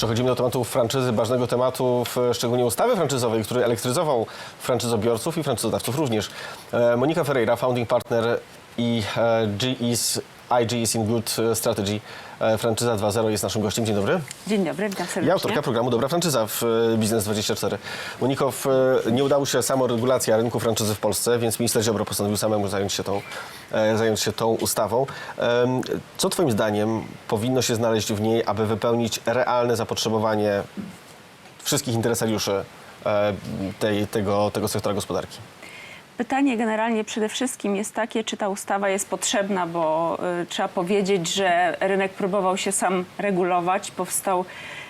Przechodzimy do tematu franczyzy, ważnego tematu, szczególnie ustawy franczyzowej, który elektryzował franczyzobiorców i franczyzodawców również. E, Monika Ferreira, founding partner i e, GE's, IG's in Good Strategy, e, franczyza 2.0 jest naszym gościem. Dzień dobry. Dzień dobry, witam serdecznie. I autorka programu Dobra Franczyza w e, Biznes24. Moniko, w, e, nie udało się samoregulacja rynku franczyzy w Polsce, więc minister Ziobro postanowił samemu zająć się tą, zająć się tą ustawą. Co twoim zdaniem powinno się znaleźć w niej, aby wypełnić realne zapotrzebowanie wszystkich interesariuszy tej, tego, tego sektora gospodarki? Pytanie generalnie przede wszystkim jest takie, czy ta ustawa jest potrzebna, bo y, trzeba powiedzieć, że rynek próbował się sam regulować. Powstał,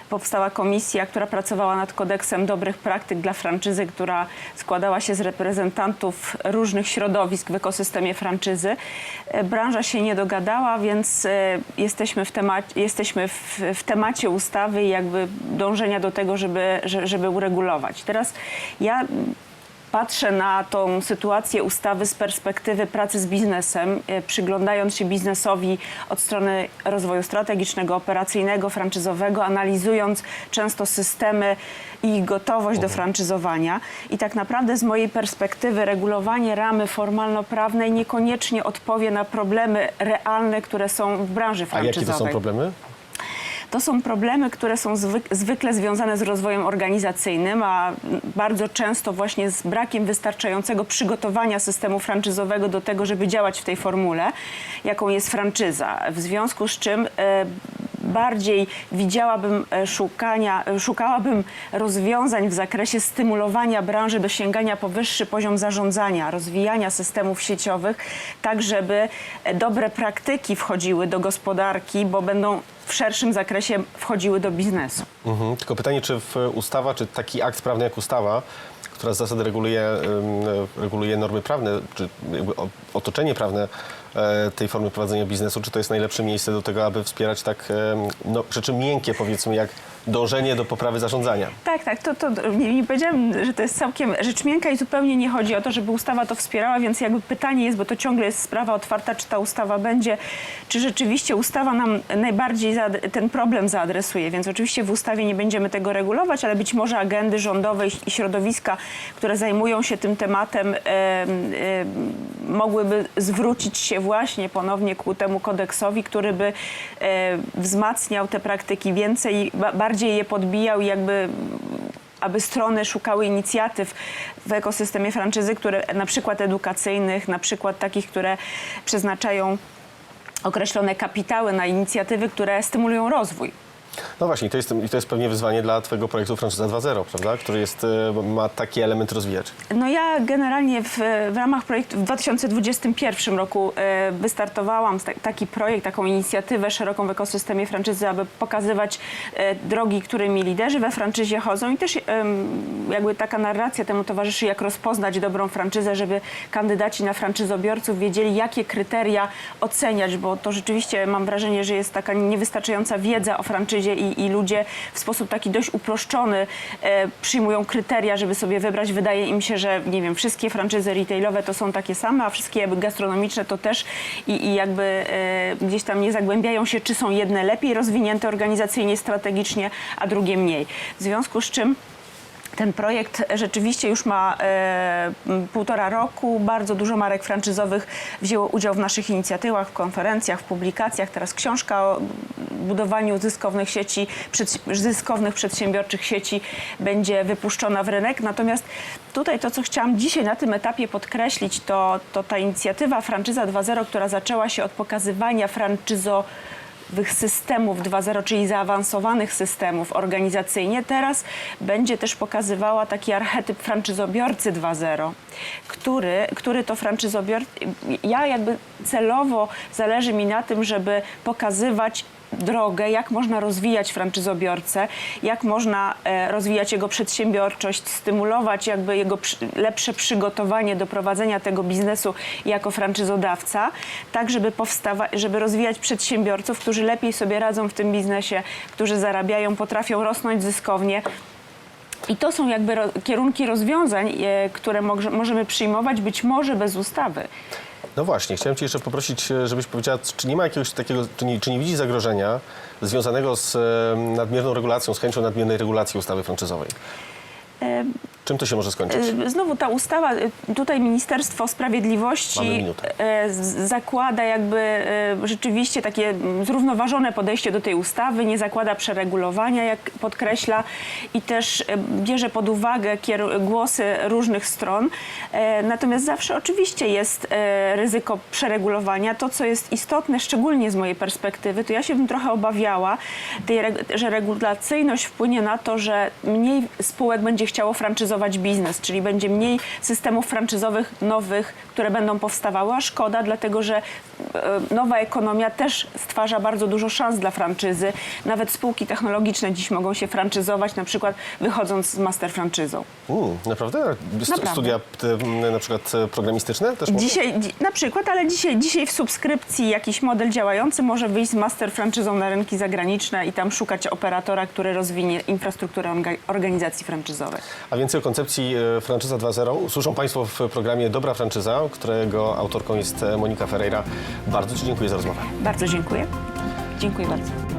powstała komisja, która pracowała nad kodeksem dobrych praktyk dla franczyzy, która składała się z reprezentantów różnych środowisk w ekosystemie franczyzy. E, Branża się nie dogadała, więc e, jesteśmy w, temacie, jesteśmy w, w temacie ustawy i jakby dążenia do tego, żeby, że- żeby uregulować. Teraz ja Patrzę na tą sytuację ustawy z perspektywy pracy z biznesem, e, przyglądając się biznesowi od strony rozwoju strategicznego, operacyjnego, franczyzowego, analizując często systemy i ich gotowość do franczyzowania. I tak naprawdę z mojej perspektywy regulowanie ramy formalno-prawnej niekoniecznie odpowie na problemy realne, które są w branży A franczyzowej. jakie to są problemy? To są problemy, które są zwyk- zwykle związane z rozwojem organizacyjnym, a bardzo często właśnie z brakiem wystarczającego przygotowania systemu franczyzowego do tego, żeby działać w tej formule, jaką jest franczyza. W związku z czym e, bardziej widziałabym e, szukania, e, szukałabym rozwiązań w zakresie stymulowania branży do sięgania po wyższy poziom zarządzania, rozwijania systemów sieciowych, tak żeby e, dobre praktyki wchodziły do gospodarki, bo będą w szerszym zakresie wchodziły do biznesu. Mhm. Tylko pytanie, czy ustawa, czy taki akt prawny jak ustawa, która z zasady reguluje, reguluje normy prawne, czy otoczenie prawne e, tej formy prowadzenia biznesu, czy to jest najlepsze miejsce do tego, aby wspierać tak em, no, rzeczy miękkie, powiedzmy, jak dążenie do poprawy zarządzania? Tak, tak, to, to nie, nie powiedziałam, że to jest całkiem rzecz miękka i zupełnie nie chodzi o to, żeby ustawa to wspierała, więc jakby pytanie jest, bo to ciągle jest sprawa otwarta, czy ta ustawa będzie, czy rzeczywiście ustawa nam najbardziej ten problem zaadresuje, więc oczywiście w ustawie nie będziemy tego regulować, ale być może agendy rządowe i środowiska, które zajmują się tym tematem, em, em, mogłyby zwrócić się właśnie ponownie ku temu kodeksowi, który by e, wzmacniał te praktyki więcej, ba- bardziej je podbijał i jakby aby strony szukały inicjatyw w ekosystemie franczyzy, które na przykład edukacyjnych, na przykład takich, które przeznaczają określone kapitały na inicjatywy, które stymulują rozwój. No właśnie, to jest, to jest pewnie wyzwanie dla Twojego projektu Franczyza 2.0, prawda? Który jest, e, ma taki element rozwijać. No ja generalnie w, w ramach projektu w 2021 roku e, wystartowałam taki projekt, taką inicjatywę szeroką w ekosystemie franczyzy, aby pokazywać e, drogi, którymi liderzy we franczyzie chodzą i też jakby taka narracja temu towarzyszy, jak rozpoznać dobrą franczyzę, żeby kandydaci na franczyzobiorców wiedzieli, jakie kryteria oceniać, bo to rzeczywiście mam wrażenie, że jest taka niewystarczająca wiedza o franczyzie i, i ludzie w sposób taki dość uproszczony e, przyjmują kryteria, żeby sobie wybrać. Wydaje im się, że nie wiem, wszystkie franczyzy retailowe to są takie same, a wszystkie gastronomiczne to też i, i jakby e, gdzieś tam nie zagłębiają się, czy są jedne lepiej rozwinięte organizacyjnie, strategicznie, a drugie mniej. W związku z czym ten projekt rzeczywiście już ma e, półtora roku. Bardzo dużo marek franczyzowych wzięło udział w naszych inicjatywach, w konferencjach, w publikacjach. Teraz książka o budowaniu zyskownych sieci, zyskownych przedsiębiorczych sieci będzie wypuszczona w rynek. Natomiast tutaj to, co chciałam dzisiaj na tym etapie podkreślić, to, to ta inicjatywa Franczyza 2.0, która zaczęła się od pokazywania franczyzo systemów 2.0, czyli zaawansowanych systemów organizacyjnie, teraz będzie też pokazywała taki archetyp franczyzobiorcy 2.0, który, który to franczyzobiorca, ja jakby celowo zależy mi na tym, żeby pokazywać drogę, jak można rozwijać franczyzobiorcę, jak można e, rozwijać jego przedsiębiorczość, stymulować jakby jego lepsze przygotowanie do prowadzenia tego biznesu jako franczyzodawca, tak żeby powstawa- żeby rozwijać przedsiębiorców, którzy lepiej sobie radzą w tym biznesie, którzy zarabiają, potrafią rosnąć zyskownie. I to są jakby kierunki rozwiązań, e, które może- możemy przyjmować być może bez ustawy. No właśnie, chciałem Cię jeszcze poprosić, e, żebyś powiedziała, czy nie ma jakiegoś takiego, czy nie, czy nie widzi zagrożenia związanego z e, nadmierną regulacją, z chęcią nadmiernej regulacji ustawy franczyzowej? Czym to się może skończyć? Y, Znowu ta ustawa, y, tutaj Ministerstwo Sprawiedliwości e, zakłada jakby e, rzeczywiście takie zrównoważone podejście do tej ustawy, nie zakłada przeregulowania, jak podkreśla, i też e, bierze pod uwagę głosy różnych stron. E, Natomiast zawsze oczywiście jest e, ryzyko przeregulowania. To, co jest istotne, szczególnie z mojej perspektywy, to ja się bym trochę obawiała, tej, że regulacyjność wpłynie na to, że mniej spółek będzie chciało franczyzować biznes, czyli będzie mniej systemów franczyzowych nowych, które będą powstawały, a szkoda, dlatego że e, nowa ekonomia też stwarza bardzo dużo szans dla franczyzy. Nawet spółki technologiczne dziś mogą się franczyzować, na przykład wychodząc z master franczyzą. Mm, naprawdę? St- Naprawdę. Studia te, na przykład e, programistyczne też mogą? Dzisiaj, dzi- na przykład, ale dzisiaj, dzisiaj w subskrypcji jakiś model działający może wyjść z master franczyzą na rynki zagraniczne i tam szukać operatora, który rozwinie infrastrukturę orga- organizacji franczyzowej. A więcej o koncepcji e, Franczyza 2.0 usłyszą Państwo w programie Dobra Franczyza, którego autorką jest Monika Ferreira. Bardzo Ci dziękuję za rozmowę. Bardzo dziękuję. Dziękuję bardzo.